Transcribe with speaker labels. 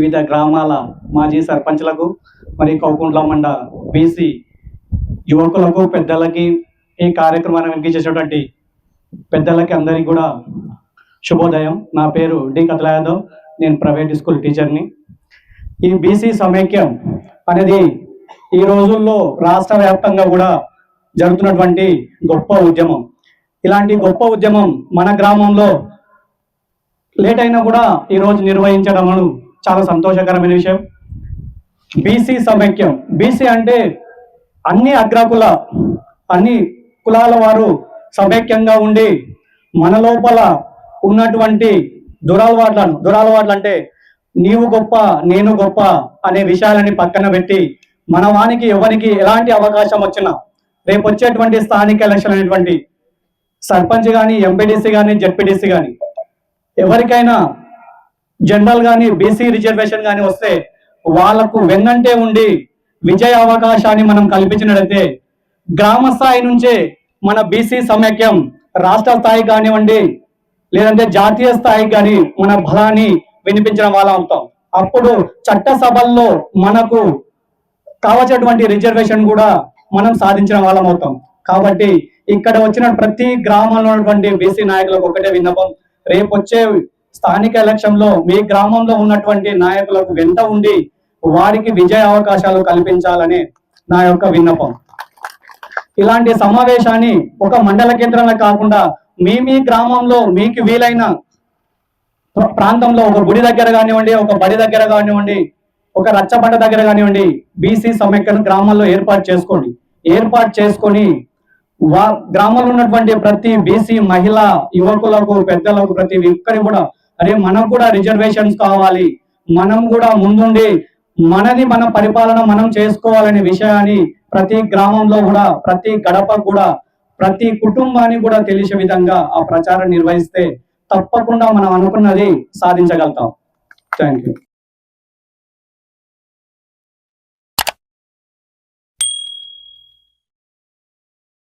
Speaker 1: వివిధ గ్రామాల మాజీ సర్పంచ్లకు మరి కౌకుంట్ల మండ బీసీ యువకులకు పెద్దలకి ఈ కార్యక్రమాన్ని వెంకించేసినటువంటి పెద్దలకి అందరికీ కూడా శుభోదయం. నా పేరు డి. కతల యాదవ్. నేను ప్రైవేట్ స్కూల్ టీచర్ని. ఈ బీసీ సమైక్యం అనేది ఈ రోజుల్లో రాష్ట్ర వ్యాప్తంగా కూడా జరుగుతున్నటువంటి గొప్ప ఉద్యమం. ఇలాంటి గొప్ప ఉద్యమం మన గ్రామంలో లేట్ అయినా కూడా ఈరోజు నిర్వహించడం చాలా సంతోషకరమైన విషయం. బీసీ సమైక్యం. బీసీ అంటే అన్ని అగ్రకుల అన్ని కులాల వారు సమైక్యంగా ఉండి మన లోపల ఉన్నటువంటి దురాలవాట్లను దురలవాట్లు అంటే నీవు గొప్ప నేను గొప్ప అనే విషయాలని పక్కన పెట్టి మన వానికి ఎవరికి ఎలాంటి అవకాశం వచ్చినా రేపు వచ్చేటువంటి స్థానిక ఎలక్షన్ అనేటువంటి సర్పంచ్ కానీ ఎంపీడీసీ కానీ జెడ్పీటీసీ కానీ ఎవరికైనా జనరల్ కానీ బీసీ రిజర్వేషన్ కానీ వస్తే వాళ్ళకు వెన్నంటే ఉండి విజయ అవకాశాన్ని మనం కల్పించినట్లయితే గ్రామ స్థాయి నుంచే మన బీసీ సమైక్యం రాష్ట్ర స్థాయి కానివ్వండి లేదంటే జాతీయ స్థాయి కానీ మన బలాన్ని వినిపించడం వాళ్ళ అవుతాం. అప్పుడు చట్టసభల్లో మనకు కావచ్చినటువంటి రిజర్వేషన్ కూడా మనం సాధించిన వాళ్ళం అవుతాం. కాబట్టి ఇక్కడ వచ్చిన ప్రతి గ్రామంలో ఉన్నటువంటి బీసీ నాయకులకు ఒకటే విన్నపం. రేపు వచ్చే స్థానిక ఎలక్షన్లో మీ గ్రామంలో ఉన్నటువంటి నాయకులకు వెంట ఉండి వారికి విజయ అవకాశాలు కల్పించాలని నా యొక్క విన్నపం. ఇలాంటి సమావేశాన్ని ఒక మండల కేంద్రంలో కాకుండా మీ మీ గ్రామంలో మీకు వీలైన ప్రాంతంలో ఒక గుడి దగ్గర కానివ్వండి ఒక బడి దగ్గర కానివ్వండి ఒక రచ్చబండ దగ్గర కానివ్వండి బీసీ సమైక్యను గ్రామాల్లో ఏర్పాటు చేసుకోండి. ఏర్పాటు చేసుకొని వా గ్రామంలో ఉన్నటువంటి ప్రతి బీసీ మహిళ యువకులకు పెద్దలకు ప్రతి ఒక్కరికి కూడా అరే మనం కూడా రిజర్వేషన్స్ కావాలి. మనం కూడా ముందుండి మనది మన పరిపాలన మనం చేసుకోవాలనే విషయాన్ని ప్రతి గ్రామంలో కూడా ప్రతి గడప కూడా ప్రతి కుటుంబానికి కూడా తెలిసే విధంగా ఆ ప్రచారం నిర్వహిస్తే తప్పకుండా మనం అనుకున్నది సాధించగలుగుతాం. Thank you